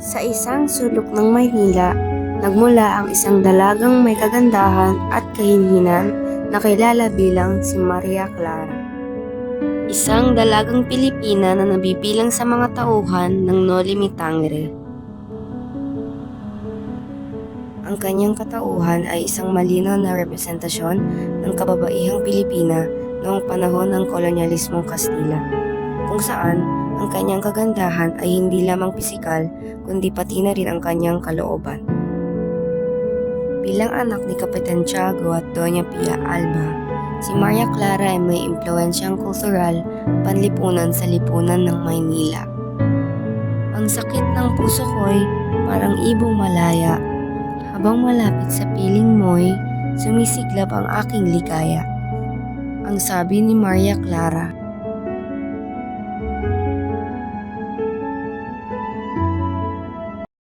Sa isang sulok ng Maynila, nagmula ang isang dalagang may kagandahan at kahinhinan na kilala bilang si Maria Clara. Isang dalagang Pilipina na nabibilang sa mga tauhan ng Noli Me Tangere. Ang kanyang katauhan ay isang malinaw na representasyon ng kababaihang Pilipina noong panahon ng kolonyalismong Kastila, kung saan ang kanyang kagandahan ay hindi lamang pisikal kundi pati na rin ang kanyang kalooban. Bilang anak ni Kapitan Tiago at Doña Pia Alba, si Maria Clara ay may impluensyang kultural panlipunan sa lipunan ng Maynila. Ang sakit ng puso ko'y parang ibong malaya, habang malapit sa piling mo'y sumisiglap ang aking ligaya. Ang sabi ni Maria Clara